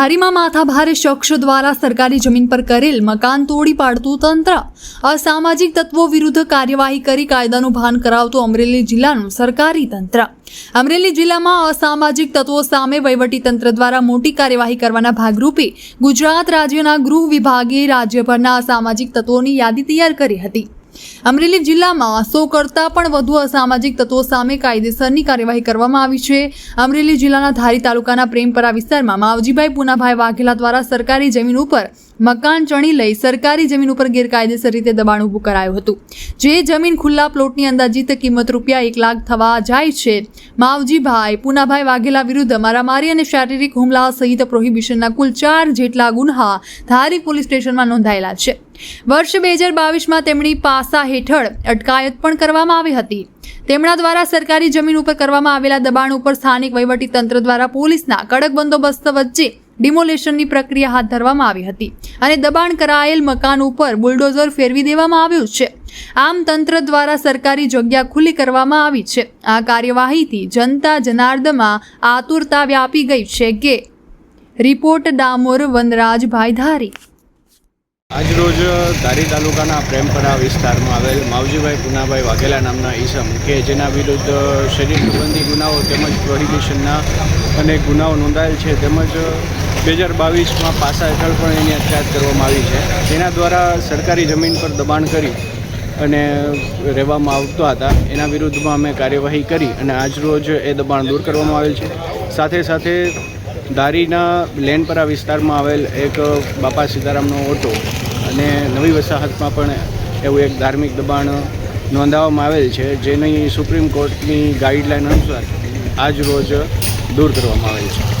ધારીમાં માથાભારે શખ્સો દ્વારા સરકારી જમીન પર કરેલ મકાન તોડી પાડતું તંત્ર. અસામાજિક તત્વો વિરુદ્ધ કાર્યવાહી કરી કાયદાનું ભાન કરાવતું અમરેલી જિલ્લાનું સરકારી તંત્ર. અમરેલી જિલ્લામાં અસામાજિક તત્વો સામે વહીવટી તંત્ર દ્વારા મોટી કાર્યવાહી કરવાના ભાગરૂપે ગુજરાત રાજ્યના ગૃહ વિભાગે રાજ્યભરના અસામાજિક તત્વોની યાદી તૈયાર કરી હતી. અમરેલી જિલ્લામાં સો કરતાં પણ વધુ અસામાજિક તત્વો સામે કાયદેસરની કાર્યવાહી કરવામાં આવી છે. અમરેલી જિલ્લાના ધારી તાલુકાના પ્રેમપરા વિસ્તારમાં માવજીભાઈ પુનાભાઈ વાઘેલા દ્વારા સરકારી જમીન ઉપર મકાન ચણી લઈ સરકારી જમીન ઉપર ગેરકાયદેસર રીતે દબાણ ઊભું કરાયું હતું. જે જમીન ખુલ્લા પ્લોટની અંદાજિત કિંમત રૂપિયા એક લાખ થવા જાય છે. માવજીભાઈ પુનાભાઈ વાઘેલા વિરુદ્ધ મારામારી અને શારીરિક હુમલા સહિત પ્રોહિબિશનના કુલ ચાર જેટલા ગુન્હા ધારી પોલીસ સ્ટેશનમાં નોંધાયેલા છે. વર્ષ બે હજાર બાવીસમાં તેમની પાસા હેઠળ અટકાયત પણ કરવામાં આવી હતી. તેમના દ્વારા સરકારી જમીન ઉપર કરવામાં આવેલા દબાણ ઉપર સ્થાનિક તંત્ર દ્વારા પોલીસના કડક બંદોબસ્ત વચ્ચે ડિમોલેશનની પ્રક્રિયા હાથ ધરવામાં આવી હતી અને દબાણ કરાયેલ મકાન ઉપર બુલડોઝર ફેરવી દેવામાં આવ્યું છે. આમ તંત્ર દ્વારા સરકારી જગ્યા ખુલ્લી કરવામાં આવી છે. આ કાર્યવાહીથી જનતા જનાર્દમાં આતુરતા વ્યાપી ગઈ છે કે રિપોર્ટ ડામોર વનરાજભાઈ ધારી. આજરોજ ધારી તાલુકાના પ્રેમપરા વિસ્તારમાં આવેલ માવજીભાઈ પુનાભાઈ વાઘેલા નામના ઈસમ કે જેના વિરુદ્ધ શરીર સંબંધી ગુનાઓ તેમજ પ્રોહિબિશનના અનેક ગુનાઓ નોંધાયેલ છે તેમજ બે હજાર બાવીસમાં પાસા હેઠળ પણ એની અટકાયત કરવામાં આવી છે. જેના દ્વારા સરકારી જમીન પર દબાણ કરી અને રહેવામાં આવતા હતા. એના વિરુદ્ધમાં અમે કાર્યવાહી કરી અને આજરોજ એ દબાણ દૂર કરવામાં આવેલ છે. સાથે સાથે ધારીના લેનપરા વિસ્તારમાં આવેલ એક બાપા સીતારામનો ઓટો અને નવી વસાહતમાં પણ એવું એક ધાર્મિક દબાણ નોંધાવવામાં આવેલ છે, જેની સુપ્રીમ કોર્ટની ગાઈડલાઈન અનુસાર આજ રોજ દૂર કરવામાં આવેલ છે.